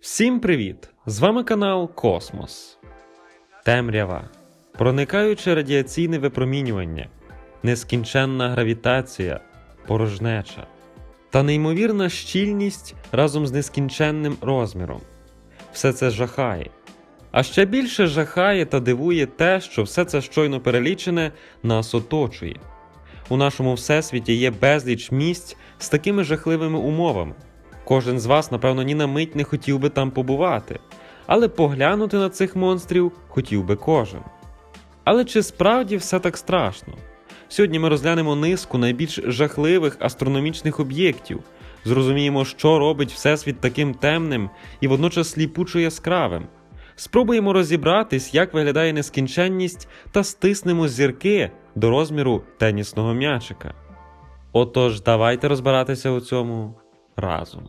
Всім привіт! З вами канал Космос. Темрява, проникаюче радіаційне випромінювання, нескінченна гравітація, порожнеча та неймовірна щільність разом з нескінченним розміром. Все це жахає. А ще більше жахає та дивує те, що все це щойно перелічене нас оточує. У нашому всесвіті є безліч місць з такими жахливими умовами. Кожен з вас, напевно, ні на мить не хотів би там побувати, але поглянути на цих монстрів хотів би кожен. Але чи справді все так страшно? Сьогодні ми розглянемо низку найбільш жахливих астрономічних об'єктів, зрозуміємо, що робить Всесвіт таким темним і водночас сліпучо яскравим. Спробуємо розібратись, як виглядає нескінченність, та стиснемо зірки до розміру тенісного м'ячика. Отож, давайте розбиратися у цьому разом.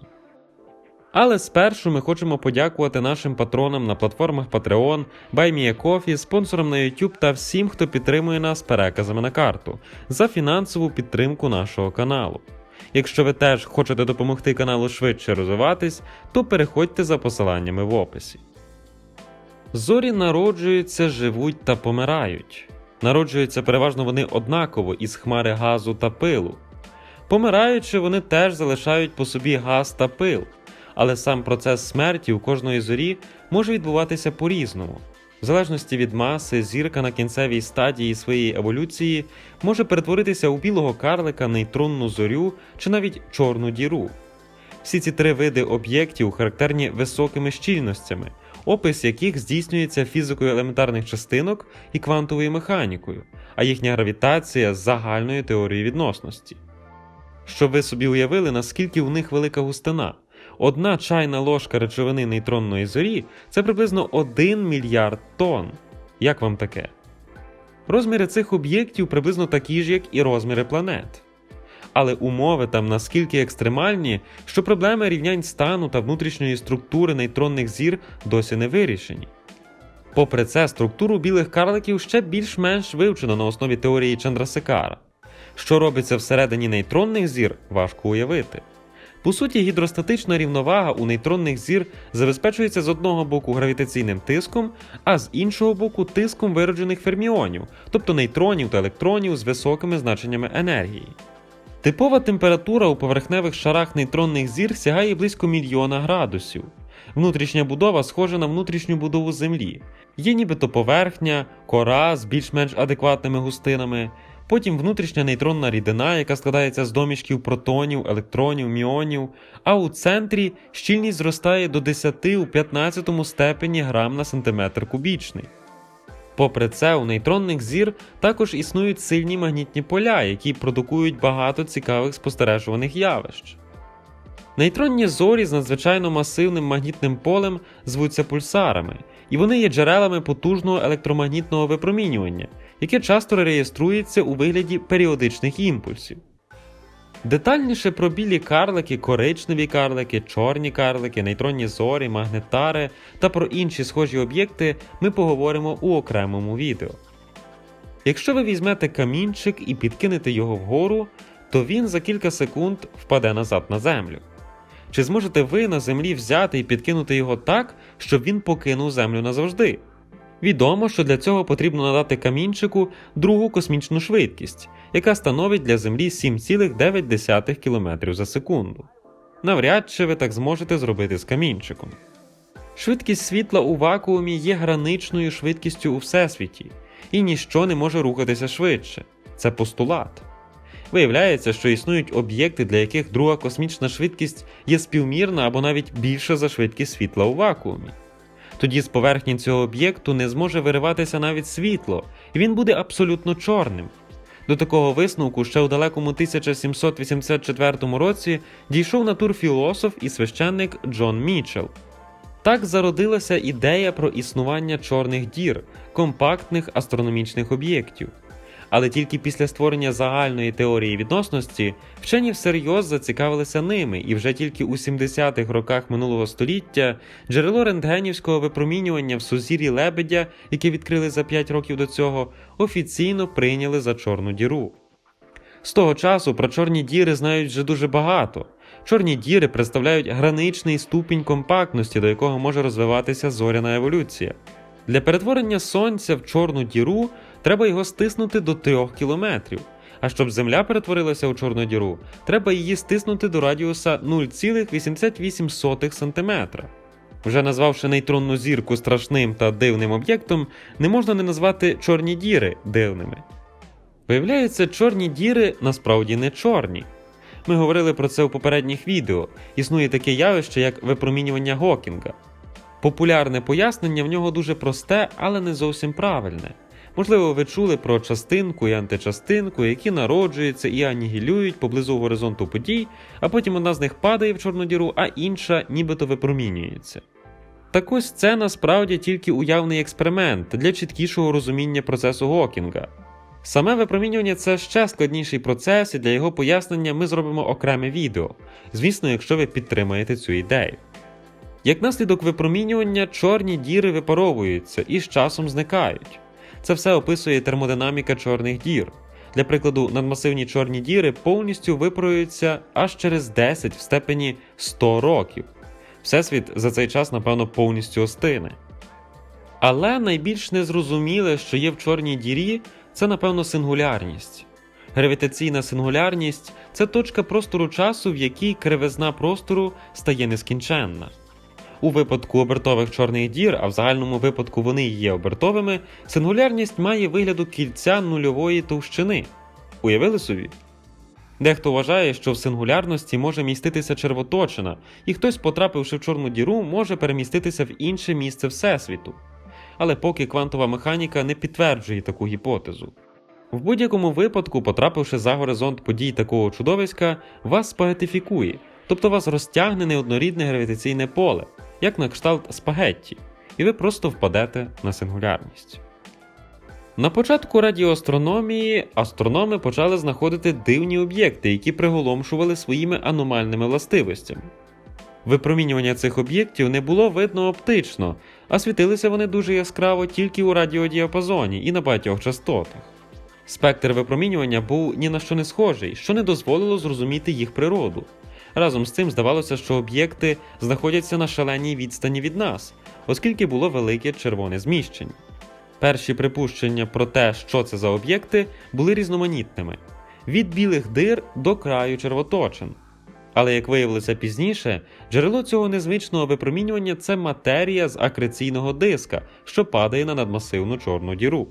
Але спершу ми хочемо подякувати нашим патронам на платформах Patreon, BuyMeACoffee, спонсорам на YouTube та всім, хто підтримує нас переказами на карту за фінансову підтримку нашого каналу. Якщо ви теж хочете допомогти каналу швидше розвиватись, то переходьте за посиланнями в описі. Зорі народжуються, живуть та помирають. Народжуються переважно вони однаково із хмари газу та пилу. Помираючи, вони теж залишають по собі газ та пил, але сам процес смерті у кожної зорі може відбуватися по-різному. В залежності від маси, зірка на кінцевій стадії своєї еволюції може перетворитися у білого карлика, нейтронну зорю чи навіть чорну діру. Всі ці три види об'єктів характерні високими щільностями, опис яких здійснюється фізикою елементарних частинок і квантовою механікою, а їхня гравітація з загальною теорією відносності. Щоб ви собі уявили, наскільки у них велика густина. Одна чайна ложка речовини нейтронної зорі це приблизно 1 мільярд тонн. Як вам таке? Розміри цих об'єктів приблизно такі ж, як і розміри планет. Але умови там наскільки екстремальні, що проблеми рівнянь стану та внутрішньої структури нейтронних зір досі не вирішені. Попри це, структуру білих карликів ще більш-менш вивчено на основі теорії Чандрасекара. Що робиться всередині нейтронних зір, важко уявити. По суті, гідростатична рівновага у нейтронних зір забезпечується з одного боку гравітаційним тиском, а з іншого боку тиском вироджених ферміонів, тобто нейтронів та електронів з високими значеннями енергії. Типова температура у поверхневих шарах нейтронних зір сягає близько мільйона градусів. Внутрішня будова схожа на внутрішню будову Землі. Є нібито поверхня, кора з більш-менш адекватними густинами, потім внутрішня нейтронна рідина, яка складається з домішків протонів, електронів, міонів, а у центрі щільність зростає до 10 у 15 степені грам на сантиметр кубічний. Попри це, у нейтронних зір також існують сильні магнітні поля, які продукують багато цікавих спостережуваних явищ. Нейтронні зорі з надзвичайно масивним магнітним полем звуться пульсарами, і вони є джерелами потужного електромагнітного випромінювання, яке часто реєструється у вигляді періодичних імпульсів. Детальніше про білі карлики, коричневі карлики, чорні карлики, нейтронні зорі, магнетари та про інші схожі об'єкти ми поговоримо у окремому відео. Якщо ви візьмете камінчик і підкинете його вгору, то він за кілька секунд впаде назад на землю. Чи зможете ви на землі взяти і підкинути його так, щоб він покинув землю назавжди? Відомо, що для цього потрібно надати камінчику другу космічну швидкість, яка становить для Землі 7,9 км за секунду. Навряд чи ви так зможете зробити з камінчиком. Швидкість світла у вакуумі є граничною швидкістю у всесвіті, і ніщо не може рухатися швидше. Це постулат. Виявляється, що існують об'єкти, для яких друга космічна швидкість є співмірна або навіть більша за швидкість світла у вакуумі. Тоді з поверхні цього об'єкту не зможе вириватися навіть світло, і він буде абсолютно чорним. До такого висновку ще у далекому 1784 році дійшов натурфілософ і священник Джон Мічел. Так зародилася ідея про існування чорних дір, компактних астрономічних об'єктів. Але тільки після створення загальної теорії відносності вчені всерйоз зацікавилися ними, і вже тільки у 70-х роках минулого століття джерело рентгенівського випромінювання в сузір'ї Лебедя, яке відкрили за 5 років до цього, офіційно прийняли за чорну діру. З того часу про чорні діри знають вже дуже багато. Чорні діри представляють граничний ступінь компактності, до якого може розвиватися зоряна еволюція. Для перетворення Сонця в чорну діру треба його стиснути до 3 кілометрів. А щоб Земля перетворилася у чорну діру, треба її стиснути до радіуса 0,88 см. Вже назвавши нейтронну зірку страшним та дивним об'єктом, не можна не назвати чорні діри дивними. Виявляється, чорні діри насправді не чорні. Ми говорили про це у попередніх відео. Існує таке явище, як випромінювання Гокінга. Популярне пояснення в нього дуже просте, але не зовсім правильне. Можливо, ви чули про частинку і античастинку, які народжуються і анігілюють поблизу горизонту подій, а потім одна з них падає в чорну діру, а інша нібито випромінюється. Так ось це насправді тільки уявний експеримент для чіткішого розуміння процесу Гокінга. Саме випромінювання це ще складніший процес, і для його пояснення ми зробимо окреме відео, звісно, якщо ви підтримаєте цю ідею. Як наслідок випромінювання, чорні діри випаровуються і з часом зникають. Це все описує термодинаміка чорних дір. Для прикладу, надмасивні чорні діри повністю випаруються аж через 10 в степені 100 років. Всесвіт за цей час, напевно, повністю остине. Але найбільш незрозуміле, що є в чорній дірі, це, напевно, сингулярність. Гравітаційна сингулярність це точка простору часу, в якій кривизна простору стає нескінченна. У випадку обертових чорних дір, а в загальному випадку вони є обертовими, сингулярність має вигляду кільця нульової товщини. Уявили собі? Дехто вважає, що в сингулярності може міститися червоточина, і хтось, потрапивши в чорну діру, може переміститися в інше місце Всесвіту. Але поки квантова механіка не підтверджує таку гіпотезу. В будь-якому випадку, потрапивши за горизонт подій такого чудовиська, вас спагетифікує, тобто вас розтягне неоднорідне гравітаційне поле, як на кшталт спагетті, і ви просто впадете на сингулярність. На початку радіоастрономії астрономи почали знаходити дивні об'єкти, які приголомшували своїми аномальними властивостями. Випромінювання цих об'єктів не було видно оптично, а світилися вони дуже яскраво тільки у радіодіапазоні і на багатьох частотах. Спектр випромінювання був ні на що не схожий, що не дозволило зрозуміти їх природу. Разом з цим здавалося, що об'єкти знаходяться на шаленій відстані від нас, оскільки було велике червоне зміщення. Перші припущення про те, що це за об'єкти, були різноманітними від білих дир до краю червоточин. Але як виявилося пізніше, джерело цього незвичного випромінювання це матерія з акреційного диска, що падає на надмасивну чорну діру.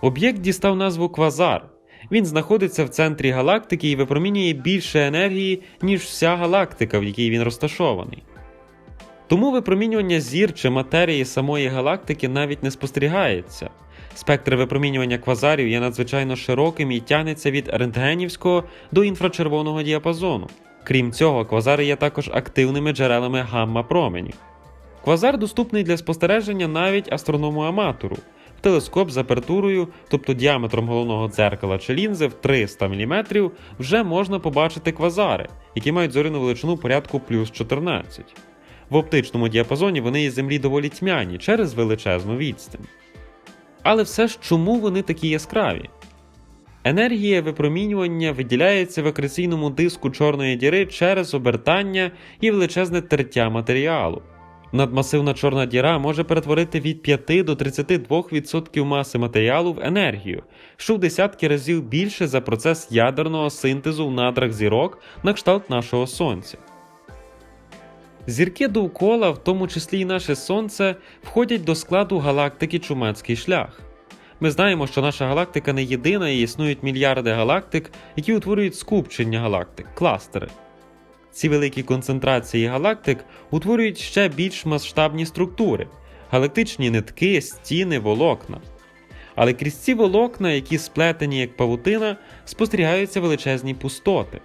Об'єкт дістав назву квазар. Він знаходиться в центрі галактики і випромінює більше енергії, ніж вся галактика, в якій він розташований. Тому випромінювання зір чи матерії самої галактики навіть не спостерігається. Спектр випромінювання квазарів є надзвичайно широким і тягнеться від рентгенівського до інфрачервоного діапазону. Крім цього, квазари є також активними джерелами гамма-променів. Квазар доступний для спостереження навіть астроному-аматору. В телескоп з апертурою, тобто діаметром головного дзеркала чи лінзи в 300 мм, вже можна побачити квазари, які мають зоряну величину порядку плюс 14. В оптичному діапазоні вони із Землі доволі тьмяні через величезну відстань. Але все ж чому вони такі яскраві? Енергія випромінювання виділяється в акреційному диску чорної діри через обертання і величезне тертя матеріалу. Надмасивна чорна діра може перетворити від 5 до 32% маси матеріалу в енергію, що в десятки разів більше за процес ядерного синтезу в надрах зірок на кшталт нашого Сонця. Зірки довкола, в тому числі й наше Сонце, входять до складу галактики Чумацький шлях. Ми знаємо, що наша галактика не єдина і існують мільярди галактик, які утворюють скупчення галактик, кластери. Ці великі концентрації галактик утворюють ще більш масштабні структури галактичні нитки, стіни, волокна. Але крізь ці волокна, які сплетені як павутина, спостерігаються величезні пустоти.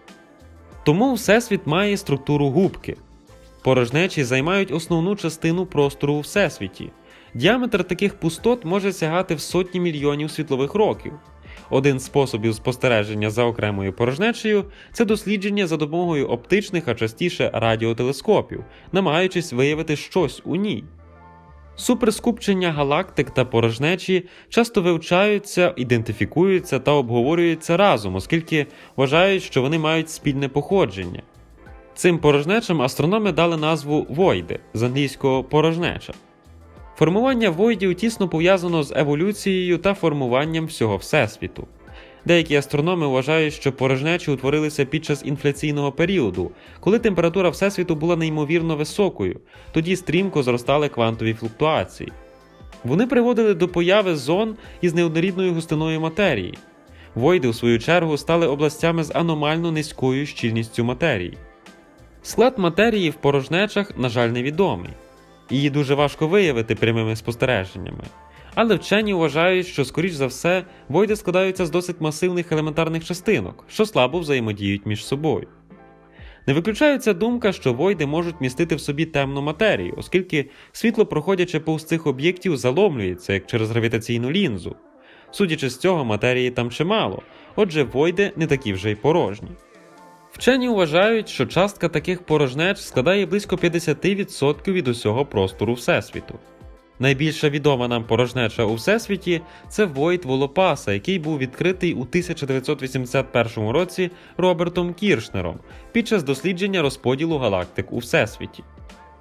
Тому Всесвіт має структуру губки. Порожнечі займають основну частину простору у Всесвіті. Діаметр таких пустот може сягати в сотні мільйонів світлових років. Один з способів спостереження за окремою порожнечею це дослідження за допомогою оптичних, а частіше радіотелескопів, намагаючись виявити щось у ній. Суперскупчення галактик та порожнечі часто вивчаються, ідентифікуються та обговорюються разом, оскільки вважають, що вони мають спільне походження. Цим порожнечам астрономи дали назву Войди з англійського порожнеча. Формування войдів тісно пов'язано з еволюцією та формуванням всього Всесвіту. Деякі астрономи вважають, що порожнечі утворилися під час інфляційного періоду, коли температура Всесвіту була неймовірно високою, тоді стрімко зростали квантові флуктуації. Вони приводили до появи зон із неоднорідною густиною матерії. Войди, у свою чергу, стали областями з аномально низькою щільністю матерії. Склад матерії в порожнечах, на жаль, невідомий. Її дуже важко виявити прямими спостереженнями. Але вчені вважають, що, скоріш за все, войди складаються з досить масивних елементарних частинок, що слабо взаємодіють між собою. Не виключається думка, що войди можуть містити в собі темну матерію, оскільки світло, проходячи повз цих об'єктів, заломлюється як через гравітаційну лінзу. Судячи з цього, матерії там чимало, отже, войди не такі вже й порожні. Вчені вважають, що частка таких порожнеч складає близько 50% від усього простору Всесвіту. Найбільша відома нам порожнеча у Всесвіті це Войд Волопаса, який був відкритий у 1981 році Робертом Кіршнером під час дослідження розподілу галактик у Всесвіті.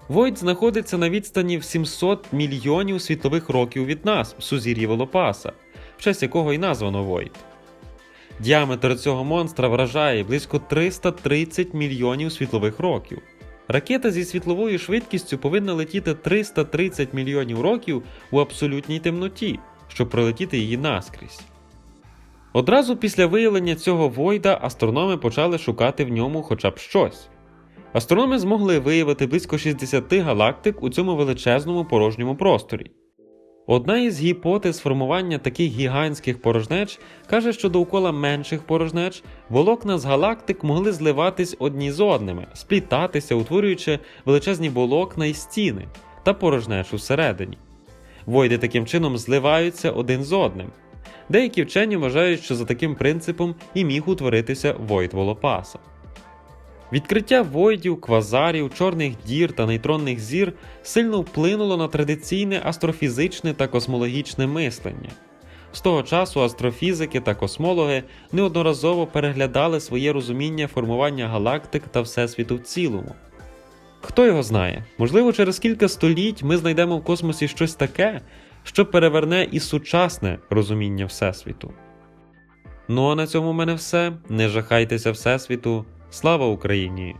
Войд знаходиться на відстані в 700 мільйонів світлових років від нас в сузір'ї Волопаса, в честь якого й названо Войд. Діаметр цього монстра вражає близько 330 мільйонів світлових років. Ракета зі світловою швидкістю повинна летіти 330 мільйонів років у абсолютній темноті, щоб пролетіти її наскрізь. Одразу після виявлення цього Войда астрономи почали шукати в ньому хоча б щось. Астрономи змогли виявити близько 60 галактик у цьому величезному порожньому просторі. Одна із гіпотез формування таких гігантських порожнеч каже, що довкола менших порожнеч волокна з галактик могли зливатись одні з одними, сплітатися, утворюючи величезні волокна і стіни та порожнечу всередині. Войди таким чином зливаються один з одним. Деякі вчені вважають, що за таким принципом і міг утворитися Войд Волопаса. Відкриття войдів, квазарів, чорних дір та нейтронних зір сильно вплинуло на традиційне астрофізичне та космологічне мислення. З того часу астрофізики та космологи неодноразово переглядали своє розуміння формування галактик та Всесвіту в цілому. Хто його знає, можливо, через кілька століть ми знайдемо в космосі щось таке, що переверне і сучасне розуміння Всесвіту. Ну а на цьому в мене все. Не жахайтеся Всесвіту. Слава Україні!